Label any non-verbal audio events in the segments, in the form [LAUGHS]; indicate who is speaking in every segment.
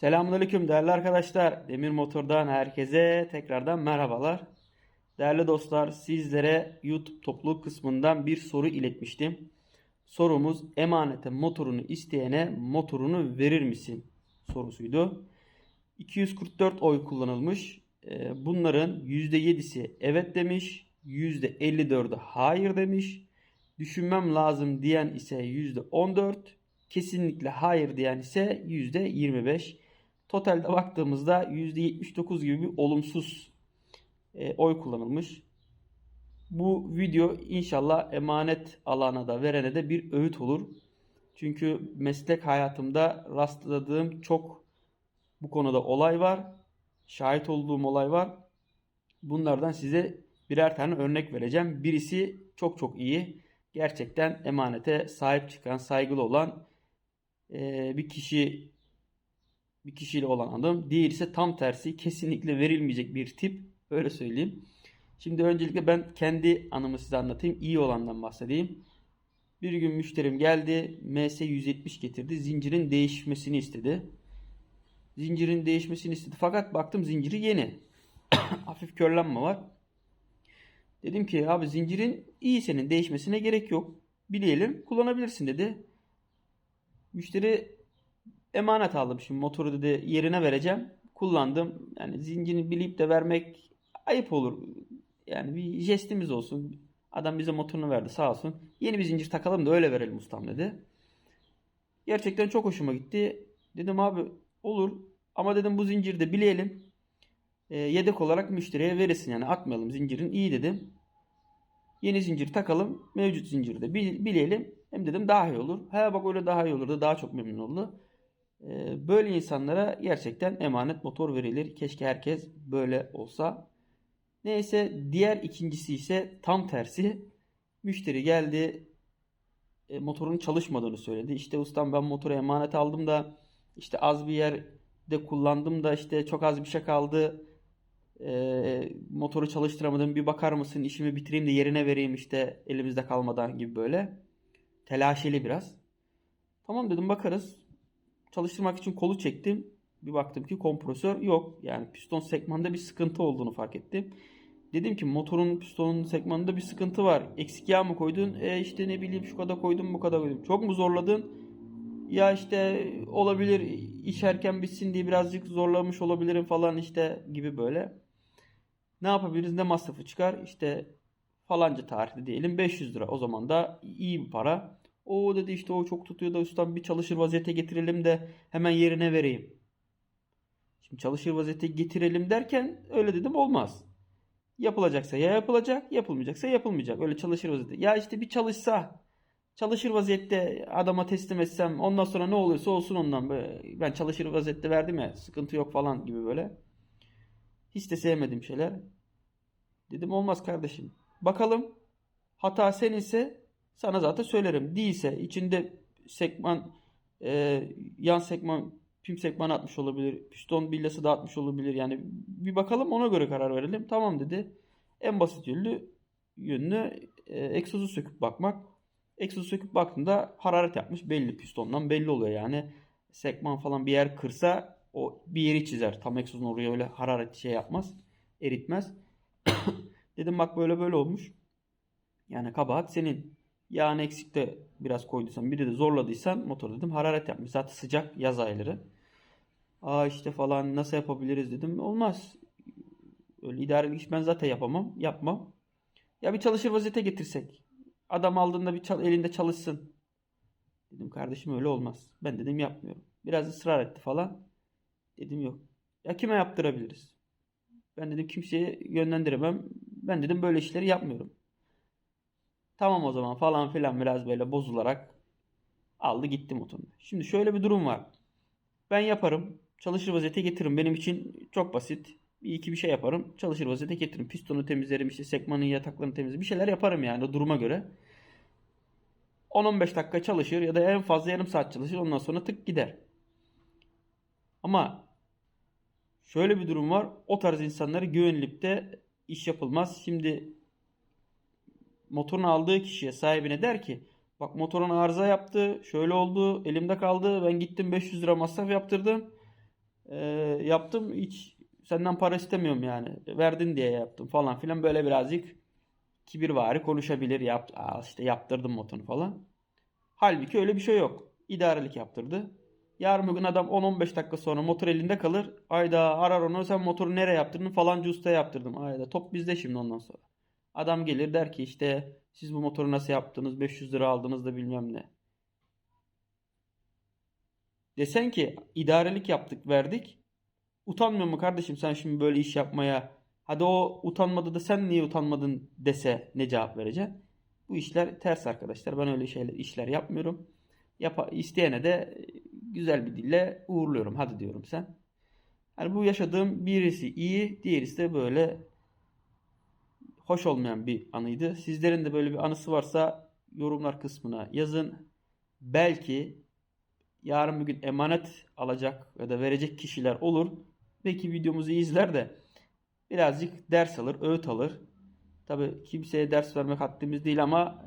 Speaker 1: Selamünaleyküm değerli arkadaşlar. Demir Motor'dan herkese tekrardan merhabalar. Değerli dostlar, sizlere YouTube topluluk kısmından bir soru iletmiştim. Sorumuz emanete motorunu isteyene motorunu verir misin sorusuydu. 244 oy kullanılmış. Ee, Bunların %7'si evet demiş, %54'ü hayır demiş. Düşünmem lazım diyen ise %14, kesinlikle hayır diyen ise %25. Totalde baktığımızda %79 gibi bir olumsuz e, oy kullanılmış. Bu video inşallah emanet alana da verene de bir öğüt olur. Çünkü meslek hayatımda rastladığım çok bu konuda olay var. Şahit olduğum olay var. Bunlardan size birer tane örnek vereceğim. Birisi çok çok iyi. Gerçekten emanete sahip çıkan, saygılı olan e, bir kişi bir kişiyle olan adam. Diğeri ise tam tersi kesinlikle verilmeyecek bir tip. Öyle söyleyeyim. Şimdi öncelikle ben kendi anımı size anlatayım. İyi olandan bahsedeyim. Bir gün müşterim geldi. MS 170 getirdi. Zincirin değişmesini istedi. Zincirin değişmesini istedi. Fakat baktım zinciri yeni. [COUGHS] Hafif körlenme var. Dedim ki abi zincirin iyi senin değişmesine gerek yok. Bileyelim kullanabilirsin dedi. Müşteri emanet aldım şimdi motoru dedi yerine vereceğim. Kullandım. Yani zincirini bilip de vermek ayıp olur. Yani bir jestimiz olsun. Adam bize motorunu verdi sağ olsun. Yeni bir zincir takalım da öyle verelim ustam dedi. Gerçekten çok hoşuma gitti. Dedim abi olur ama dedim bu zinciri de bileyelim. E, yedek olarak müşteriye verirsin yani atmayalım zincirin iyi dedim. Yeni zincir takalım mevcut zinciri de bil- bileyelim. Hem dedim daha iyi olur. He bak öyle daha iyi olurdu daha çok memnun oldu. E, böyle insanlara gerçekten emanet motor verilir. Keşke herkes böyle olsa. Neyse diğer ikincisi ise tam tersi. Müşteri geldi e, motorun çalışmadığını söyledi. İşte ustam ben motoru emanet aldım da işte az bir yerde kullandım da işte çok az bir şey kaldı. E, motoru çalıştıramadım bir bakar mısın işimi bitireyim de yerine vereyim işte elimizde kalmadan gibi böyle. Telaşeli biraz. Tamam dedim bakarız. Çalıştırmak için kolu çektim. Bir baktım ki kompresör yok. Yani piston sekmanda bir sıkıntı olduğunu fark ettim. Dedim ki motorun pistonun sekmanında bir sıkıntı var. Eksik yağ mı koydun? E işte ne bileyim şu kadar koydum bu kadar koydum. Çok mu zorladın? Ya işte olabilir iş erken bitsin diye birazcık zorlamış olabilirim falan işte gibi böyle. Ne yapabiliriz? Ne masrafı çıkar? İşte falanca tarihte diyelim 500 lira. O zaman da iyi bir para. O dedi işte o çok tutuyor da ustam bir çalışır vaziyete getirelim de hemen yerine vereyim. Şimdi çalışır vaziyete getirelim derken öyle dedim olmaz. Yapılacaksa ya yapılacak, yapılmayacaksa yapılmayacak. Öyle çalışır vaziyette. Ya işte bir çalışsa, çalışır vaziyette adama teslim etsem ondan sonra ne oluyorsa olsun ondan. Böyle, ben çalışır vaziyette verdim ya sıkıntı yok falan gibi böyle. Hiç de sevmediğim şeyler. Dedim olmaz kardeşim. Bakalım hata seninse sana zaten söylerim. Değilse içinde sekman e, yan sekman pim sekman atmış olabilir. Piston billası da atmış olabilir. Yani bir bakalım ona göre karar verelim. Tamam dedi. En basit yönlü yönlü e, egzozu söküp bakmak. Egzozu söküp baktığında hararet yapmış belli pistondan belli oluyor yani. Sekman falan bir yer kırsa o bir yeri çizer. Tam egzozun oraya öyle hararet şey yapmaz. Eritmez. [COUGHS] Dedim bak böyle böyle olmuş. Yani kabahat senin. Yağını eksik de biraz koyduysan bir de zorladıysan motor dedim hararet yapmış. Zaten sıcak yaz ayları. Aa işte falan nasıl yapabiliriz dedim. Olmaz. Öyle idarelik iş ben zaten yapamam. Yapmam. Ya bir çalışır vaziyete getirsek. Adam aldığında bir çal- elinde çalışsın. Dedim kardeşim öyle olmaz. Ben dedim yapmıyorum. Biraz ısrar etti falan. Dedim yok. Ya kime yaptırabiliriz? Ben dedim kimseye yönlendiremem. Ben dedim böyle işleri yapmıyorum. Tamam o zaman falan filan biraz böyle bozularak aldı gitti motorunu. Şimdi şöyle bir durum var. Ben yaparım. Çalışır vaziyete getiririm. Benim için çok basit. Bir iki bir şey yaparım. Çalışır vaziyete getiririm. Pistonu temizlerim. işte sekmanın yataklarını temizlerim. Bir şeyler yaparım yani duruma göre. 10-15 dakika çalışır ya da en fazla yarım saat çalışır. Ondan sonra tık gider. Ama şöyle bir durum var. O tarz insanlara güvenilip de iş yapılmaz. Şimdi motorunu aldığı kişiye sahibine der ki bak motorun arıza yaptı şöyle oldu elimde kaldı ben gittim 500 lira masraf yaptırdım Ee, yaptım hiç senden para istemiyorum yani. Verdin diye yaptım falan filan böyle birazcık kibirvari konuşabilir. Yap, işte yaptırdım motorunu falan. Halbuki öyle bir şey yok. İdarelik yaptırdı. Yarın bugün adam 10-15 dakika sonra motor elinde kalır. Ayda arar onu sen motoru nereye yaptırdın falanca ustaya yaptırdım. Ayda top bizde şimdi ondan sonra. Adam gelir der ki işte siz bu motoru nasıl yaptınız 500 lira aldınız da bilmem ne. Desen ki idarelik yaptık verdik. Utanmıyor mu kardeşim sen şimdi böyle iş yapmaya? Hadi o utanmadı da sen niye utanmadın dese ne cevap vereceksin? Bu işler ters arkadaşlar. Ben öyle şeyler işler yapmıyorum. Yap isteyene de e, güzel bir dille uğurluyorum. Hadi diyorum sen. Yani bu yaşadığım birisi iyi, diğerisi de böyle hoş olmayan bir anıydı. Sizlerin de böyle bir anısı varsa yorumlar kısmına yazın. Belki yarın bir gün emanet alacak ya da verecek kişiler olur. Belki videomuzu izler de birazcık ders alır, öğüt alır. Tabii kimseye ders vermek haddimiz değil ama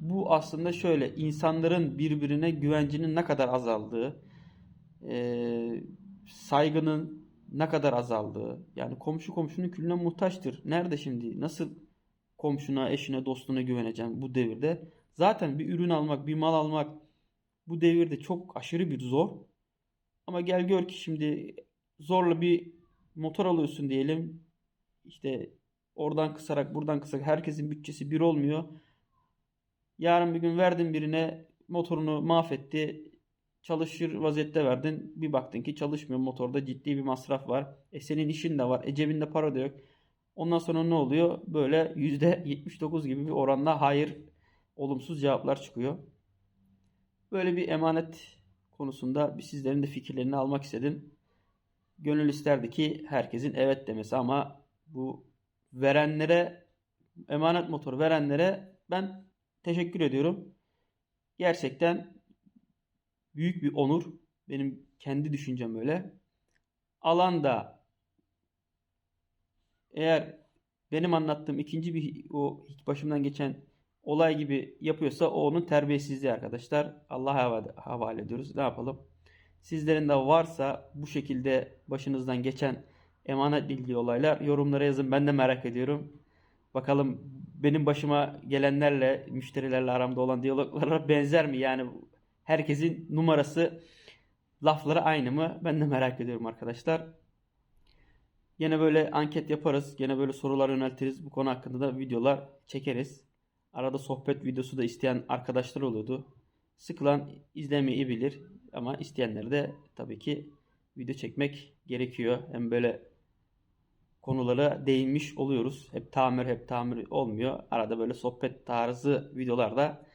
Speaker 1: bu aslında şöyle insanların birbirine güvencinin ne kadar azaldığı, saygının ne kadar azaldığı. Yani komşu komşunun külüne muhtaçtır. Nerede şimdi? Nasıl komşuna, eşine, dostuna güveneceksin bu devirde? Zaten bir ürün almak, bir mal almak bu devirde çok aşırı bir zor. Ama gel gör ki şimdi zorla bir motor alıyorsun diyelim. İşte oradan kısarak buradan kısarak herkesin bütçesi bir olmuyor. Yarın bir gün verdin birine motorunu mahvetti. Çalışır vaziyette verdin. Bir baktın ki çalışmıyor motorda ciddi bir masraf var. E senin işin de var. E cebinde para da yok. Ondan sonra ne oluyor? Böyle %79 gibi bir oranda hayır olumsuz cevaplar çıkıyor. Böyle bir emanet konusunda bir sizlerin de fikirlerini almak istedim. Gönül isterdi ki herkesin evet demesi ama bu verenlere emanet motor verenlere ben teşekkür ediyorum. Gerçekten büyük bir onur. Benim kendi düşüncem öyle. Alan da eğer benim anlattığım ikinci bir o başımdan geçen olay gibi yapıyorsa o onun terbiyesizliği arkadaşlar. Allah'a havale, ediyoruz. Ne yapalım? Sizlerin de varsa bu şekilde başınızdan geçen emanetle ilgili olaylar yorumlara yazın. Ben de merak ediyorum. Bakalım benim başıma gelenlerle, müşterilerle aramda olan diyaloglara [LAUGHS] benzer mi? Yani herkesin numarası, lafları aynı mı? Ben de merak ediyorum arkadaşlar. Yine böyle anket yaparız. Yine böyle sorular yöneltiriz. Bu konu hakkında da videolar çekeriz. Arada sohbet videosu da isteyen arkadaşlar oluyordu. Sıkılan izlemeyi bilir. Ama isteyenleri de tabii ki video çekmek gerekiyor. Hem böyle konulara değinmiş oluyoruz. Hep tamir hep tamir olmuyor. Arada böyle sohbet tarzı videolarda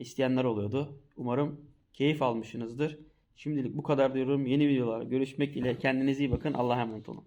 Speaker 1: isteyenler oluyordu. Umarım keyif almışsınızdır. Şimdilik bu kadar diyorum. Yeni videolar görüşmek ile kendinize iyi bakın. Allah'a emanet olun.